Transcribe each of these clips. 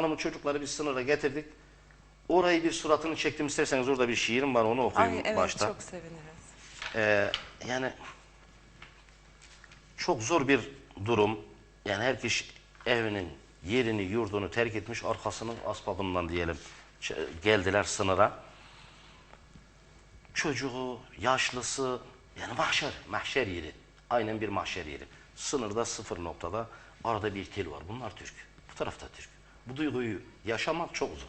Hanımı çocukları bir sınıra getirdik. Orayı bir suratını çektim isterseniz orada bir şiirim var onu okuyayım Ay evet başta. çok seviniriz. Ee, yani çok zor bir durum. Yani herkes evinin yerini, yurdunu terk etmiş arkasının asbabından diyelim ç- geldiler sınıra. Çocuğu, yaşlısı yani mahşer, mahşer yeri. Aynen bir mahşer yeri. Sınırda sıfır noktada arada bir tel var. Bunlar Türk. Bu tarafta Türk. Bu duyguyu yaşamak çok zor.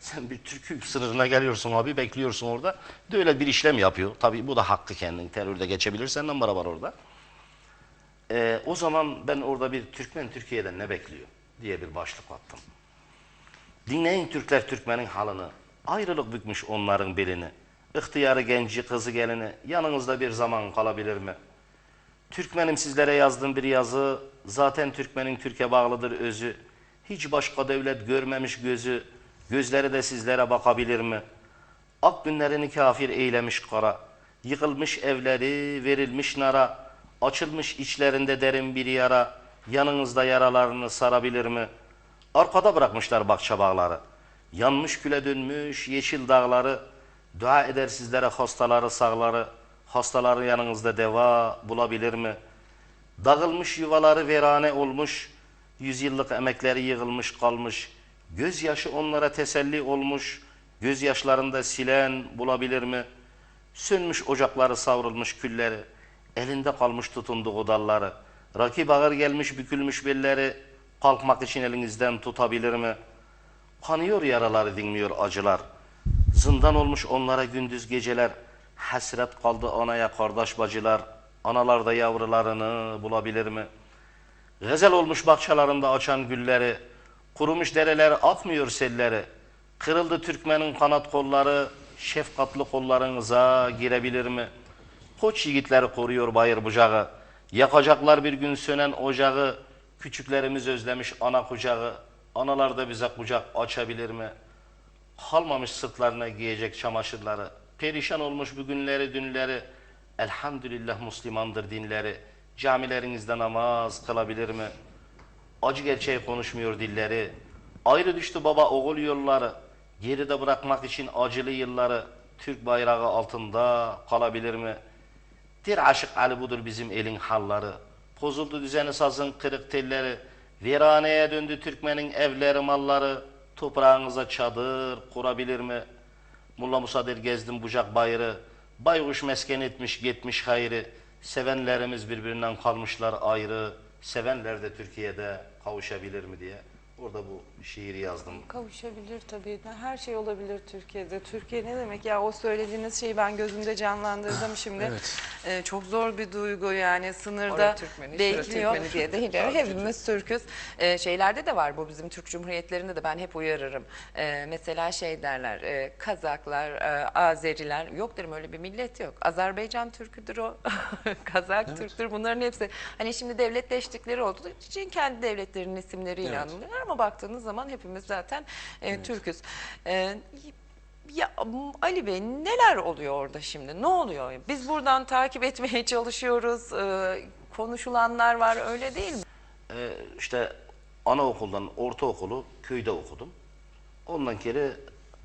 Sen bir Türk'ü sınırına geliyorsun abi bekliyorsun orada. De öyle bir işlem yapıyor. Tabii bu da hakkı kendin. Terörde geçebilir senden beraber orada. Ee, o zaman ben orada bir Türkmen Türkiye'den ne bekliyor diye bir başlık attım. Dinleyin Türkler Türkmenin halını. Ayrılık bükmüş onların belini. İhtiyarı genci kızı gelini yanınızda bir zaman kalabilir mi? Türkmenim sizlere yazdığım bir yazı, zaten Türkmenin Türkiye bağlıdır özü. Hiç başka devlet görmemiş gözü, gözleri de sizlere bakabilir mi? Ak günlerini kafir eylemiş kara, yıkılmış evleri verilmiş nara, açılmış içlerinde derin bir yara, yanınızda yaralarını sarabilir mi? Arkada bırakmışlar bahçe bağları, yanmış küle dönmüş yeşil dağları, dua eder sizlere hastaları sağları, hastaları yanınızda deva bulabilir mi? Dağılmış yuvaları verane olmuş, yüzyıllık emekleri yığılmış kalmış, gözyaşı onlara teselli olmuş, gözyaşlarında silen bulabilir mi? Sönmüş ocakları savrulmuş külleri, elinde kalmış tutunduğu dalları, rakip ağır gelmiş bükülmüş belleri, kalkmak için elinizden tutabilir mi? Kanıyor yaraları dinmiyor acılar, zindan olmuş onlara gündüz geceler, hasret kaldı anaya kardeş bacılar, analar da yavrularını bulabilir mi? Gazel olmuş bahçelerinde açan gülleri, kurumuş dereler akmıyor selleri, kırıldı Türkmenin kanat kolları, şefkatli kollarınıza girebilir mi? Koç yiğitleri koruyor bayır bucağı, yakacaklar bir gün sönen ocağı, küçüklerimiz özlemiş ana kucağı, analar da bize kucak açabilir mi? Kalmamış sırtlarına giyecek çamaşırları, perişan olmuş bugünleri dünleri, elhamdülillah Müslümandır dinleri, camilerinizde namaz kılabilir mi? Acı gerçeği konuşmuyor dilleri, ayrı düştü baba oğul yolları, geride bırakmak için acılı yılları, Türk bayrağı altında kalabilir mi? Dir aşık Ali budur bizim elin halları, bozuldu düzeni sazın kırık telleri, viraneye döndü Türkmenin evleri malları, toprağınıza çadır kurabilir mi? Mulla Musadir gezdim bucak bayırı, baykuş mesken etmiş gitmiş hayrı, sevenlerimiz birbirinden kalmışlar ayrı, sevenler de Türkiye'de kavuşabilir mi diye. Orada bu şiiri yazdım. Kavuşabilir tabii. Her şey olabilir Türkiye'de. Türkiye ne demek ya? O söylediğiniz şeyi ben gözümde canlandırdım şimdi. Evet. Ee, çok zor bir duygu yani sınırda Türkmeni, bekliyor. Türkmeni diye de hiç Hepimiz Türk'üz. Ee, şeylerde de var bu bizim Türk Cumhuriyetlerinde de ben hep uyarırım. Ee, mesela şey derler e, Kazaklar, e, Azeriler yok derim öyle bir millet yok. Azerbaycan Türk'üdür o. Kazak Türk'tür bunların hepsi. Hani şimdi devletleştikleri olduğu için kendi devletlerinin isimleriyle Evet. anılıyorlar ama baktığınız zaman hepimiz zaten e, Türk'üz. E, ya Ali Bey neler oluyor orada şimdi? Ne oluyor? Biz buradan takip etmeye çalışıyoruz. e, konuşulanlar var öyle değil mi? Ee, işte anaokuldan ortaokulu köyde okudum. Ondan geri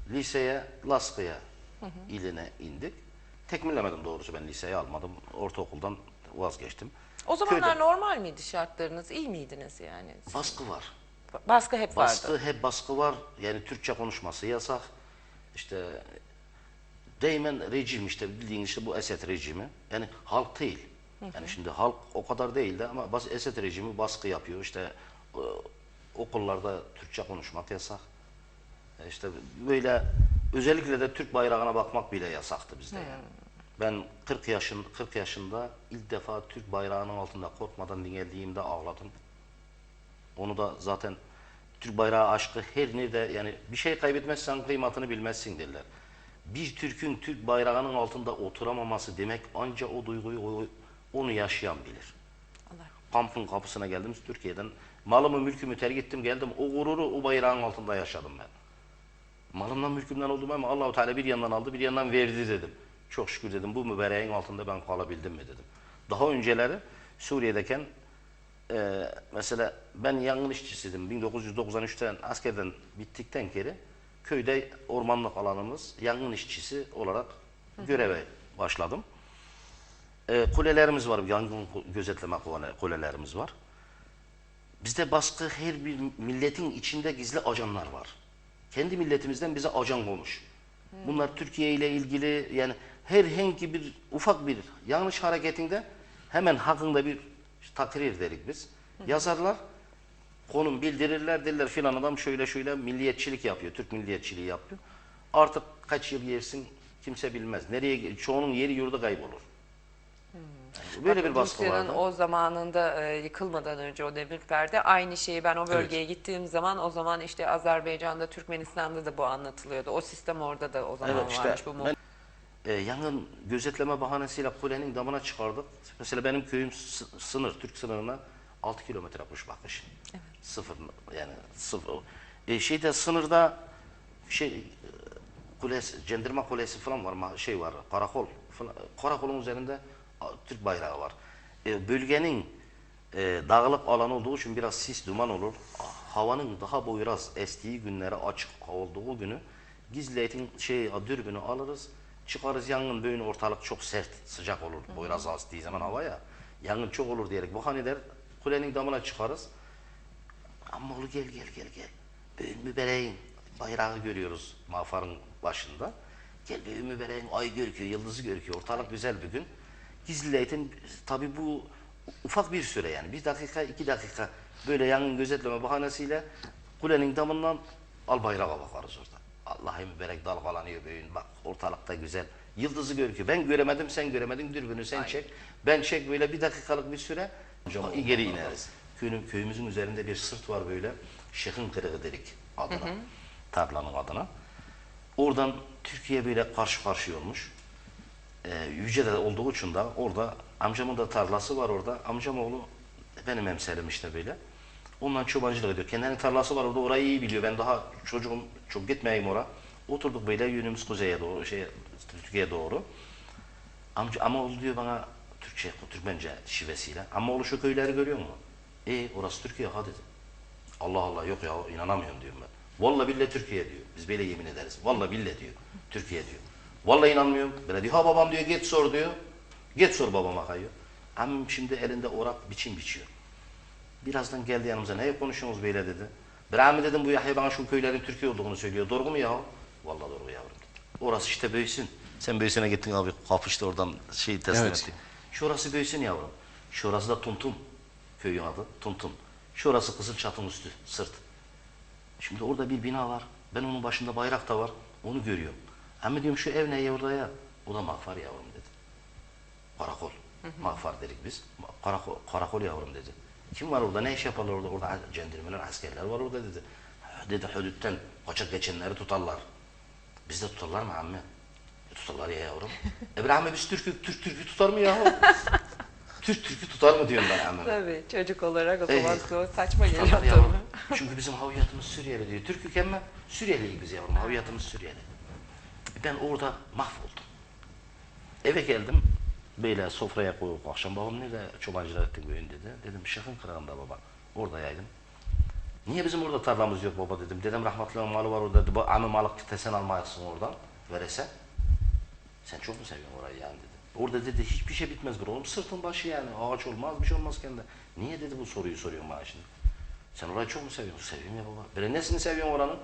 liseye Laskı'ya iline indik. Tekmillemedim doğrusu ben liseye almadım. Ortaokuldan vazgeçtim. O zamanlar Köyde normal miydi şartlarınız? İyi miydiniz yani? baskı var. Baskı hep vardı. Baskı hep baskı var. Yani Türkçe konuşması yasak. İşte Değmen rejim işte bildiğin işte bu Esed rejimi. Yani halk değil. Yani şimdi halk o kadar değil de ama bas Esed rejimi baskı yapıyor. İşte e, okullarda Türkçe konuşmak yasak. E İşte böyle özellikle de Türk bayrağına bakmak bile yasaktı bizde yani. Ben 40 yaşın 40 yaşında ilk defa Türk bayrağının altında korkmadan dinlediğimde ağladım. Onu da zaten Türk bayrağı aşkı her nerede yani bir şey kaybetmezsen kıymetini bilmezsin derler. Bir Türk'ün Türk bayrağının altında oturamaması demek ancak o duyguyu onu yaşayan bilir. Allah. Kampın kapısına geldim Türkiye'den. Malımı mülkümü terk ettim geldim. O gururu o bayrağın altında yaşadım ben. Malımdan mülkümden oldum ama Allahu Teala bir yandan aldı bir yandan verdi dedim. Çok şükür dedim bu mübareğin altında ben kalabildim mi dedim. Daha önceleri Suriye'deyken e, mesela ben yangın işçisiydim. 1993'ten askerden bittikten geri köyde ormanlık alanımız yangın işçisi olarak göreve başladım. E, kulelerimiz var, yangın gözetleme kule- kulelerimiz var. Bizde baskı her bir milletin içinde gizli ajanlar var. Kendi milletimizden bize ajan olmuş. Bunlar Türkiye ile ilgili yani herhangi bir ufak bir yanlış hareketinde hemen hakkında bir takrir derik biz. Yazarlar, konum bildirirler derler filan adam şöyle şöyle milliyetçilik yapıyor, Türk milliyetçiliği yapıyor. Artık kaç yıl yersin kimse bilmez. Nereye çoğunun yeri yurdu kaybolur. Yani böyle bir baskı vardı. o zamanında e, yıkılmadan önce o demir perde aynı şeyi ben o bölgeye gittiğim zaman o zaman işte Azerbaycan'da, Türkmenistan'da da bu anlatılıyordu. O sistem orada da o zaman Evet işte varmış bu ben e, yangın gözetleme bahanesiyle kulenin damına çıkardık. Mesela benim köyüm sı- sınır, Türk sınırına 6 kilometre kuş bakış. Sıfır yani sıfır. E, şeyde sınırda şey e, kulesi, cendirme kulesi falan var, şey var, karakol falan. Karakolun üzerinde Türk bayrağı var. E, bölgenin e, dağlık alan olduğu için biraz sis duman olur. Havanın daha boyraz estiği günlere açık olduğu günü gizli etin şey dürbünü alırız. Çıkarız yangın böyle ortalık çok sert sıcak olur. Boyraz estiği zaman hava ya. Yangın çok olur diyerek bahane der. Kulenin damına çıkarız. Amma oğlu gel gel gel gel. Büyün mübereğin bayrağı görüyoruz mafarın başında. Gel büyün mübereğin ay görüküyor, yıldızı görüküyor. Ortalık güzel bir gün. Gizli eğitim tabi bu ufak bir süre yani. Bir dakika, iki dakika böyle yangın gözetleme bahanesiyle kulenin damından al bayrağa bakarız orada. Allah'ım müberek dalgalanıyor büyün. Bak ortalıkta güzel. Yıldızı görüküyor. Ben göremedim, sen göremedin. Dürbünü sen çek. Ben çek böyle bir dakikalık bir süre. Geri ineriz. Köyün, köyümüzün üzerinde bir sırt var böyle. Şehrin kırığı dedik adına. Tarlanın adına. Oradan Türkiye böyle karşı karşıya olmuş. Ee, Yüce'de olduğu için de orada amcamın da tarlası var orada. Amcam oğlu benim emselim işte böyle. Ondan çobancılık ediyor. Kendinin tarlası var orada orayı iyi biliyor. Ben daha çocuğum çok gitmeyeyim oraya. Oturduk böyle yönümüz kuzeye doğru, şey, Türkiye'ye doğru. Amca, ama oğlu diyor bana Türkçe, Türkmence şivesiyle. Ama oğlu şu köyleri görüyor mu? E orası Türkiye ha dedi. Allah Allah yok ya inanamıyorum diyorum ben. Vallahi billahi Türkiye diyor. Biz böyle yemin ederiz. Vallahi billahi diyor. Türkiye diyor. Vallahi inanmıyorum. Böyle diyor ha babam diyor git sor diyor. Git sor babama kayıyor. Amim şimdi elinde orak biçim biçiyor. Birazdan geldi yanımıza. Ne konuşuyorsunuz böyle dedi. Ben dedim bu Yahya bana şu köylerin Türkiye olduğunu söylüyor. Doğru mu ya? Vallahi doğru yavrum dedi. Orası işte Böysün. Sen Böysün'e gittin abi kapıştı oradan şey teslim Evet. etti. Şurası Böysün yavrum. Şurası da Tuntum. Köyün adı Tuntum. Şurası Kızılçat'ın üstü, sırt. Şimdi orada bir bina var. Ben onun başında bayrak da var. Onu görüyorum. Ama diyorum şu ev ne ya orada ya? O da mağfar yavrum dedi. Karakol. Mağfar dedik biz. Karakol, karakol yavrum dedi. Kim var orada? Ne iş yaparlar orada? Orada cendirmeler, askerler var orada dedi. Dedi hudütten kaçak geçenleri tutarlar. Bizde tutarlar mı amme? E, tutarlar ya yavrum. İbrahim biz Türk'ü, Türk Türk'ü tutar mı ya? Türk Türk'ü tutar mı diyorum ben amme. Tabii çocuk olarak o Ee, zaman o saçma geliyor tabii. Çünkü bizim haviyatımız Suriyeli diyor. Türk ülkemme Suriyeliyiz biz yavrum. Haviyatımız Suriyeli. Ben orada mahvoldum. Eve geldim. Böyle sofraya koyup akşam babam nerede çobancılar ettin bugün dedi. Dedim şakın kırağında baba. Orada yaydım. Niye bizim orada tarlamız yok baba dedim. Dedem rahmetli malı var orada dedi. Amı malık sen almayasın oradan. Verese. Sen çok mu seviyorsun orayı yani dedi. Orada dedi hiçbir şey bitmez bir oğlum. Sırtın başı yani. Ağaç olmaz bir şey olmaz kendi. Niye dedi bu soruyu soruyorsun bana şimdi. Sen orayı çok mu seviyorsun? Seviyorum ya baba. Böyle nesini seviyorsun oranın?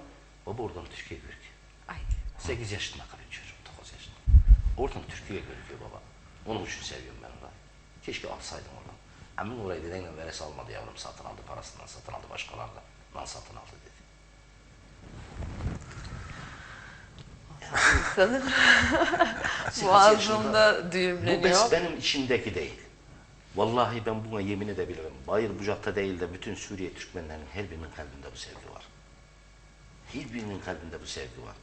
Baba oradan Türkiye görüküyor. Ay. 8 yaşında kalıyor çocuğum, 9 yaşında. Oradan Türkiye görüküyor baba. Onun için seviyorum ben orayı. Keşke alsaydım oradan. Emin orayı dedenle veresi almadı yavrum. Satın aldı parasından satın aldı başkalarından. Satın aldı dedi. Sekiz boğazımda Bu düğümleniyor. bes benim içimdeki değil. Vallahi ben buna yemin edebilirim. Bayır Bucak'ta değil de bütün Suriye Türkmenlerinin her birinin kalbinde bu sevgi var. Her birinin kalbinde bu sevgi var.